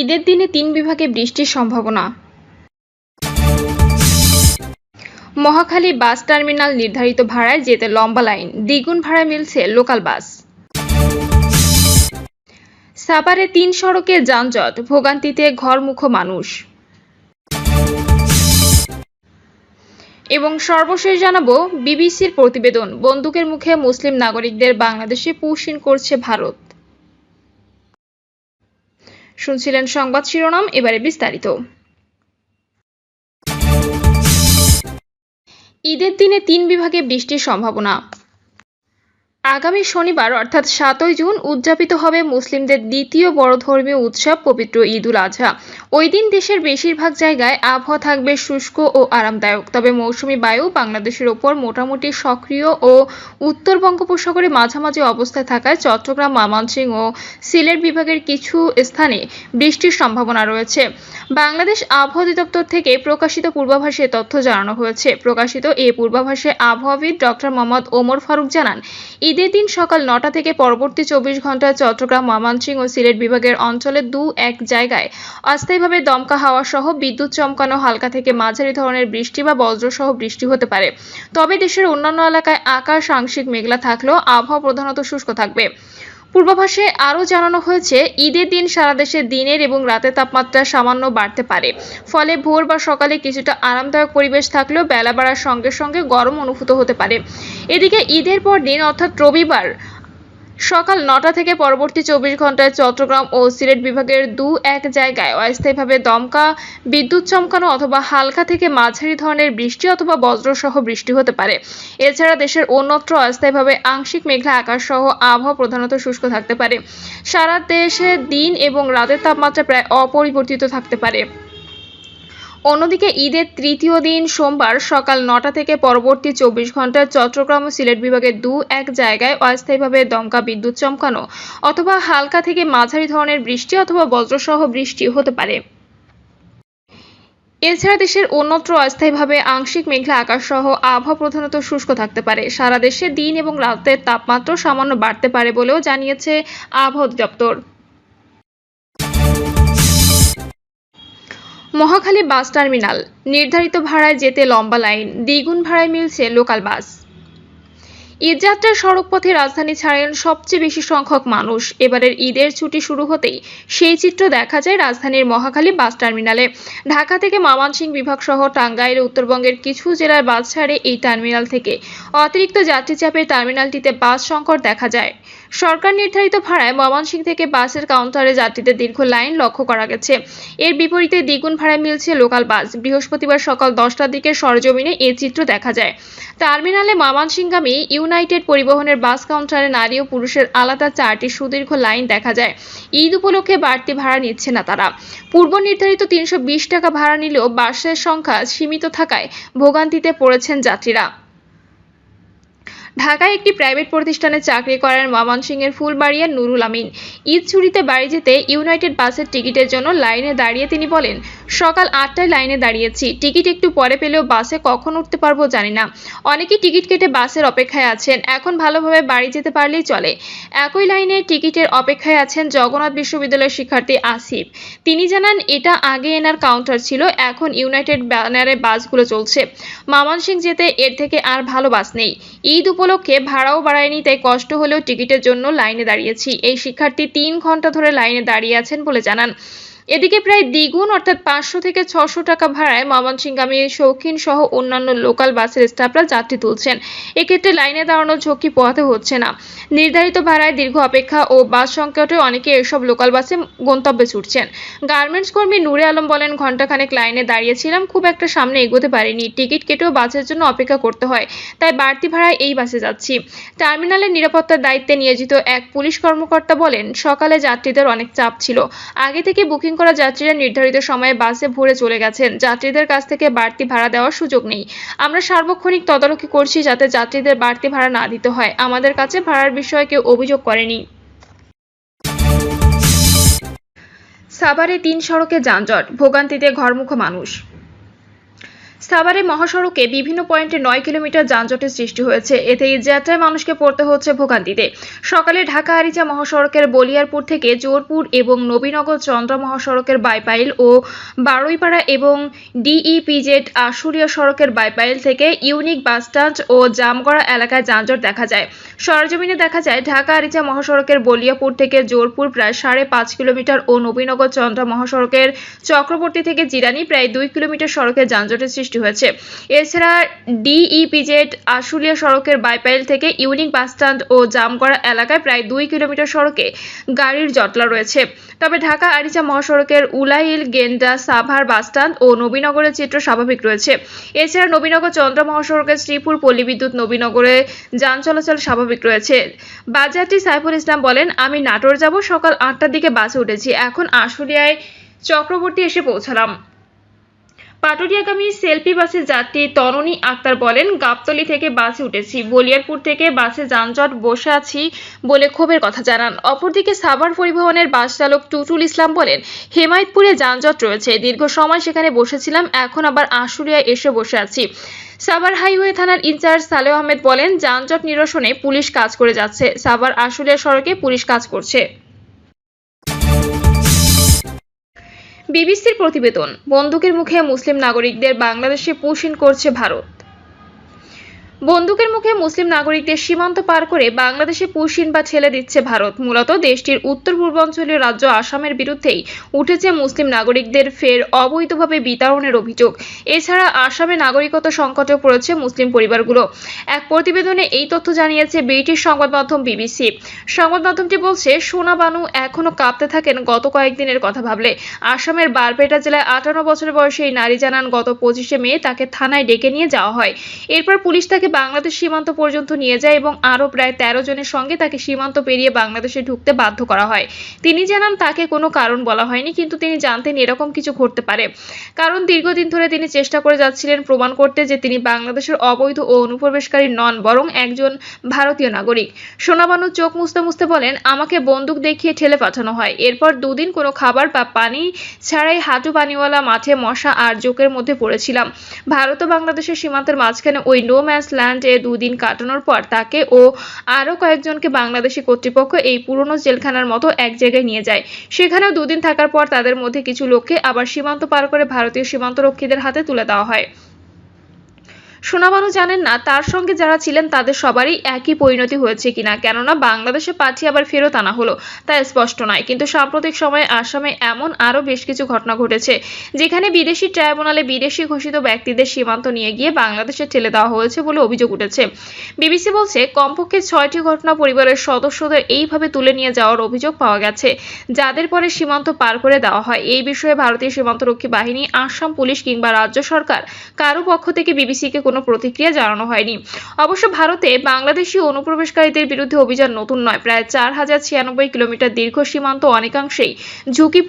ঈদের দিনে তিন বিভাগে বৃষ্টির সম্ভাবনা। মহাখালী বাস টার্মিনাল নির্ধারিত ভাড়ায় যেতে লম্বা লাইন। দ্বিগুণ ভাড়ায় মিলছে লোকাল বাস। সাপারে তিন সড়কে যানজট, ভোগান্তিতে ঘরমুখো মানুষ। এবং সর্বশেষ জানাব, বিবিসির প্রতিবেদন। বন্দুকের মুখে মুসলিম নাগরিকদের বাংলাদেশে পুশিন করছে ভারত। শুনছিলেন সংবাদ শিরোনাম এবারে বিস্তারিত। ঈদের দিনে তিন বিভাগে বৃষ্টির সম্ভাবনা। আগামী শনিবার, অর্থাৎ সাতই জুন, উদযাপিত হবে মুসলিমদের দ্বিতীয় বড় ধর্মীয় উৎসব পবিত্র ঈদ উল আজহা ওই দিন দেশের বেশিরভাগ জায়গায় আবহাওয়া থাকবে শুষ্ক ও আরামদায়ক। তবে মৌসুমি বায়ু বাংলাদেশের ওপর মোটামুটি সক্রিয় ও উত্তর বঙ্গোপসাগরে মাঝামাঝি অবস্থায় থাকায় চট্টগ্রাম, ময়মনসিংহ ও সিলেট বিভাগের কিছু স্থানে বৃষ্টির সম্ভাবনা রয়েছে। বাংলাদেশ আবহাওয়া অধিদপ্তর থেকে প্রকাশিত পূর্বাভাসে তথ্য জানানো হয়েছে। প্রকাশিত এই পূর্বাভাসে আবহাওয়াবিদ ডক্টর মোহাম্মদ ওমর ফারুক জানান ঈদের দিন সকাল নটা থেকে পরবর্তী চব্বিশ ঘন্টায় চট্টগ্রাম, ময়মনসিংহ ও সিলেট বিভাগের অঞ্চলে দু এক জায়গায় অস্থায়ীভাবে দমকা হাওয়া সহ বিদ্যুৎ চমকানো হালকা থেকে মাঝারি ধরনের বৃষ্টি বা বজ্রসহ বৃষ্টি হতে পারে। তবে দেশের অন্যান্য এলাকায় আকাশ আংশিক মেঘলা থাকলেও আবহাওয়া প্রধানত শুষ্ক থাকবে। পূর্বাভাসে আরও জানানো হয়েছে, ঈদের দিন সারা দেশে দিনের এবং রাতের তাপমাত্রা সামান্য বাড়তে পারে। ফলে ভোর বা সকালে কিছুটা আরামদায়ক পরিবেশ থাকলেও বেলা বাড়ার সঙ্গে সঙ্গে গরম অনুভূত হতে পারে। এদিকে ঈদের পর দিন, অর্থাৎ রবিবার সকাল নটা থেকে পরবর্তী চব্বিশ ঘন্টায় চট্টগ্রাম ও সিলেট বিভাগের দু এক জায়গায় অস্থায়ীভাবে দমকা, বিদ্যুৎ চমকানো অথবা হালকা থেকে মাঝারি ধরনের বৃষ্টি অথবা বজ্রসহ বৃষ্টি হতে পারে। এছাড়া দেশের অন্যত্র অস্থায়ীভাবে আংশিক মেঘলা আকাশ সহ আবহাওয়া প্রধানত শুষ্ক থাকতে পারে। সারা দেশে দিন এবং রাতের তাপমাত্রা প্রায় অপরিবর্তিত থাকতে পারে। অন্যদিকে ঈদের তৃতীয় দিন সোমবার সকাল নটা থেকে পরবর্তী চব্বিশ ঘন্টায় চট্টগ্রাম ও সিলেট বিভাগের দু এক জায়গায় অস্থায়ীভাবে দমকা বিদ্যুৎ চমকানো অথবা হালকা থেকে মাঝারি ধরনের বৃষ্টি অথবা বজ্রসহ বৃষ্টি হতে পারে। এছাড়া দেশের অন্যত্র অস্থায়ীভাবে আংশিক মেঘলা আকাশ সহ আবহাওয়া প্রধানত শুষ্ক থাকতে পারে। সারা দেশে দিন এবং রাতের তাপমাত্রা সামান্য বাড়তে পারে বলেও জানিয়েছে আবহাওয়া অধিদপ্তর। Mohakhali bus terminal. নির্ধারিত ভাড়ায় যেতে লম্বা লাইন। দ্বিগুণ ভাড়ায় মিলছে লোকাল বাস। ঈদযাত্রার সড়কপথে রাজধানী ছাড়েন সবচেয়ে বেশি সংখ্যক মানুষ। এবারের ঈদের ছুটি শুরু হতেই সেই চিত্র দেখা যায় রাজধানীর মহাখালী বাস টার্মিনালে। ঢাকা থেকে ময়মনসিংহ বিভাগ সহ টাঙ্গাইল, উত্তরবঙ্গের কিছু জেলার বাস ছাড়ে এই টার্মিনাল থেকে। অতিরিক্ত যাত্রী চাপে টার্মিনালটিতে বাস সংকট দেখা যায়। সরকার নির্ধারিত ভাড়ায় ময়মনসিংহ থেকে বাসের কাউন্টারে যাত্রীদের দীর্ঘ লাইন লক্ষ্য করা গেছে। এর বিপরীতে দ্বিগুণ ভাড়ায় মিলছে লোকাল বাস। বৃহস্পতিবার সকাল দশটার দিকে সরজমিনে এই চিত্র দেখা যায়। টার্মিনালে ময়মনসিংহগামী ইউনাইটেড পরিবহনের বাস কাউন্টারে নারী ও পুরুষের আলাদা চারটি সুদীর্ঘ লাইন দেখা যায়। ঈদ উপলক্ষে বাড়তি ভাড়া নিচ্ছে না তারা। পূর্ব নির্ধারিত তিনশো বিশ টাকা ভাড়া নিলেও বাসের সংখ্যা সীমিত থাকায় ভোগান্তিতে পড়েছেন যাত্রীরা। ঢাকায় একটি প্রাইভেট প্রতিষ্ঠানে চাকরি করেন ময়মনসিংহের ফুলবাড়িয়ার নুরুল আমিন। ঈদ ছুটিতে বাড়ি যেতে ইউনাইটেড বাসের টিকিটের জন্য লাইনে দাঁড়িয়ে তিনি বলেন সকাল আটটায় লাইনে দাঁড়িয়েছি। টিকিট একটু পরে পেলেও বাসে কখন উঠতে পারব জানি না। অনেকেই টিকিট কেটে বাসের অপেক্ষায় আছেন। এখন ভালোভাবে বাড়ি যেতে পারলেই চলে। একই লাইনে টিকিটের অপেক্ষায় আছেন জগন্নাথ বিশ্ববিদ্যালয়ের শিক্ষার্থী আসিফ। তিনি জানান, এটা আগে এনার কাউন্টার ছিল, এখন ইউনাইটেড ব্যানারে বাসগুলো চলছে। ময়মনসিংহ যেতে এর থেকে আর ভালো বাস নেই। ঈদ উপলক্ষে ভাড়াও বাড়ায়নি, তাই কষ্ট হলেও টিকিটের জন্য লাইনে দাঁড়িয়েছি। এই শিক্ষার্থী তিন ঘণ্টা ধরে লাইনে দাঁড়িয়ে আছেন বলে জানান। এদিকে প্রায় দ্বিগুণ অর্থাৎ পাঁচশো থেকে ছশো টাকা ভাড়ায় ময়মনসিংহগামী শৌখিন সহ অন্যান্য লোকাল বাসের স্টাফরা যাত্রী তুলছেন। এক্ষেত্রে লাইনে দাঁড়ানোর ঝক্কি পোহাতে হচ্ছে না। নির্ধারিত ভাড়ায় দীর্ঘ অপেক্ষা ও বাস সংকটে অনেকে এসব লোকাল বাসে গন্তব্যে ছুটছেন। গার্মেন্টস কর্মী নূরে আলম বলেন ঘন্টাখানেক লাইনে দাঁড়িয়েছিলাম, খুব একটা সামনে এগোতে পারিনি। টিকিট কেটেও বাসের জন্য অপেক্ষা করতে হয়, তাই বাড়তি ভাড়ায় এই বাসে যাচ্ছি। টার্মিনালের নিরাপত্তার দায়িত্বে নিয়োজিত এক পুলিশ কর্মকর্তা বলেন, সকালে যাত্রীদের অনেক চাপ ছিল। আগে থেকে বুকিং করা যাত্রীরা নির্ধারিত সময়ে বাসে ভরে চলে গেছেন। যাত্রীদের কাছ থেকে বাড়তি ভাড়া দেওয়ার সুযোগ নেই। আমরা সার্বক্ষণিক তদারকি করছি যাতে যাত্রীদের বাড়তি ভাড়া না দিতে হয়। আমাদের কাছে ভাড়ার বিষয়ে কেউ অভিযোগ করেনি। সাভারে তিন সড়কে যানজট, ভোগান্তিতে ঘরমুখ মানুষ। সাভারে মহাসড়কে বিভিন্ন পয়েন্টে নয় কিলোমিটার যানজটের সৃষ্টি হয়েছে। এতে যাত্রায় মানুষকে পড়তে হচ্ছে ভোগান্তিতে। সকালে ঢাকা আরিচা মহাসড়কের বলিয়ারপুর থেকে জোরপুর এবং নবীনগর চন্দ্র মহাসড়কের বাইপাইল ও বারুইপাড়া এবং ডিইপিজেড আশুলিয়া সড়কের বাইপাইল থেকে ইউনিক বাসস্ট্যান্ড ও জামগড়া এলাকায় যানজট দেখা যায়। সরজমিনে দেখা যায়, ঢাকা আরিচা মহাসড়কের বলিয়াপুর থেকে জোরপুর প্রায় সাড়ে পাঁচ কিলোমিটার ও নবীনগর চন্দ্রা মহাসড়কের চক্রবর্তী থেকে জিরানি প্রায় দুই কিলোমিটার সড়কে যানজটের সৃষ্টি হয়েছে। এছাড়া ডিইপিজেড আশুলিয়া সড়কের বাইপাইল থেকে ইউনিক বাসস্ট্যান্ড ও জামগড়া এলাকায় প্রায় দুই কিলোমিটার সড়কে গাড়ির জটলা রয়েছে। তবে ঢাকা আরিচা মহাসড়কের উলাইল, গেন্ডা, সাভার বাসস্ট্যান্ড ও নবীনগরের চিত্র স্বাভাবিক রয়েছে। এছাড়া নবীনগর চন্দ্র মহাসড়কের শ্রীপুর পল্লী বিদ্যুৎ নবীনগরে যান চলাচল স্বাভাবিক রয়েছে। বাসযাত্রী সাইফুল ইসলাম বলেন, আমি নাটোর যাব, সকাল আটটার দিকে বাসে উঠেছি। এখন আশুলিয়ায় চক্রবর্তী এসে পৌঁছালাম। পাটুরিয়াগামী সেলফি বাসের যাত্রী তরণী আক্তার বলেন, গাবতলি থেকে বাসে উঠেছি। বলিয়ারপুর থেকে বাসে যানজট বসে আছি বলে ক্ষোভের কথা জানান। অপরদিকে সাভার পরিবহনের বাস চালক টুটুল ইসলাম বলেন, হেমায়তপুরে যানজট রয়েছে। দীর্ঘ সময় সেখানে বসেছিলাম, এখন আবার আশুলিয়ায় এসে বসে আছি। সাভার হাইওয়ে থানার ইনচার্জ সালেহ আহমেদ বলেন, যানজট নিরসনে পুলিশ কাজ করে যাচ্ছে। সাভার আশুলিয়া সড়কে পুলিশ কাজ করছে। বিবিসির প্রতিবেদন বন্দুকের মুখে মুসলিম নাগরিকদের বাংলাদেশে পুশিন করছে ভারত। বন্দুকের মুখে মুসলিম নাগরিকদের সীমান্ত পার করে বাংলাদেশে পুশিন বা ছেলে দিচ্ছে ভারত। মূলত দেশটির উত্তর পূর্বাঞ্চলীয় রাজ্য আসামের বিরুদ্ধেই উঠেছে মুসলিম নাগরিকদের ফের অবৈধভাবে বিতরণের অভিযোগ। এছাড়া আসামে নাগরিকত্ব সংকটে পড়েছে মুসলিম পরিবারগুলো। এক প্রতিবেদনে এই তথ্য জানিয়েছে ব্রিটিশ সংবাদ মাধ্যম বিবিসি। সংবাদ মাধ্যমটি বলছে, সোনা বানু এখনও কাঁপতে থাকেন গত কয়েকদিনের কথা ভাবলে। আসামের বারপেটা জেলায় আটান্ন বছর বয়সী এই নারী জানান, গত পঁচিশে মে তাকে থানায় ডেকে নিয়ে যাওয়া হয়। এরপর পুলিশ তাকে বাংলাদেশ সীমান্ত পর্যন্ত নিয়ে যায় এবং আরও প্রায় তেরো জনের সঙ্গে তাকে সীমান্ত পেরিয়ে বাংলাদেশে ঢুকতে বাধ্য করা হয়। তিনি জানান, তাকে কোনো কারণ বলা হয়নি, কিন্তু তিনি জানতেন এরকম কিছু ঘটতে পারে। কারণ দীর্ঘদিন ধরে তিনি চেষ্টা করে যাচ্ছিলেন প্রমাণ করতে যে তিনি বাংলাদেশের অবৈধ ও অনুপ্রবেশকারী নন, বরং একজন ভারতীয় নাগরিক। সোনাবানু চোখ মুছতে মুছতে বলেন, আমাকে বন্দুক দেখিয়ে ঠেলে পাঠানো হয়। এরপর দুদিন কোনো খাবার বা পানি ছাড়াই হাঁটু পানিওয়ালা মাঠে মশা আর জোকের মধ্যে পড়েছিলাম। ভারত ও বাংলাদেশের সীমান্তের মাঝখানে ওই নো ম্যান্স ল্যান্ডে দুদিন কাটানোর পর তাকে ও আরও কয়েকজনকে বাংলাদেশি কর্তৃপক্ষ এই পুরনো জেলখানার মতো এক জায়গায় নিয়ে যায়। সেখানেও দুদিন থাকার পর তাদের মধ্যে কিছু লোককে আবার সীমান্ত পার করে ভারতীয় সীমান্তরক্ষীদের হাতে তুলে দেওয়া হয়। সোনাবানু জানেন না, তার সঙ্গে যারা ছিলেন তাদের সবারই একই পরিণতি হয়েছে কিনা। কেননা বাংলাদেশে পাঠিয়ে আবার ফেরত আনা হলো, তা স্পষ্ট নয়। কিন্তু সাম্প্রতিক সময়ে আসামে এমন আরও বেশ কিছু ঘটনা ঘটেছে, যেখানে বিদেশি ট্রাইব্যুনালে বিদেশি ঘোষিত ব্যক্তিদের সীমান্ত নিয়ে গিয়ে বাংলাদেশে ঠেলে দেওয়া হয়েছে বলে অভিযোগ উঠেছে। বিবিসি বলছে, কমপক্ষে ছয়টি ঘটনা পরিবারের সদস্যদের এইভাবে তুলে নিয়ে যাওয়ার অভিযোগ পাওয়া গেছে, যাদের পরে সীমান্ত পার করে দেওয়া হয়। এই বিষয়ে ভারতীয় সীমান্তরক্ষী বাহিনী, আসাম পুলিশ কিংবা রাজ্য সরকার কারও পক্ষ থেকে বিবিসিকে কোনো প্রতিক্রিয়া জানানো হয়নি। অবশ্য ভারতে বাংলাদেশি অনুপ্রবেশকারীদের বিরুদ্ধে অভিযান নতুন নয়। প্রায় চার হাজার ছিয়ানব্বই কিলোমিটার দীর্ঘ সীমান্ত অনেকাংশেই ঝুঁকিপূর্ণ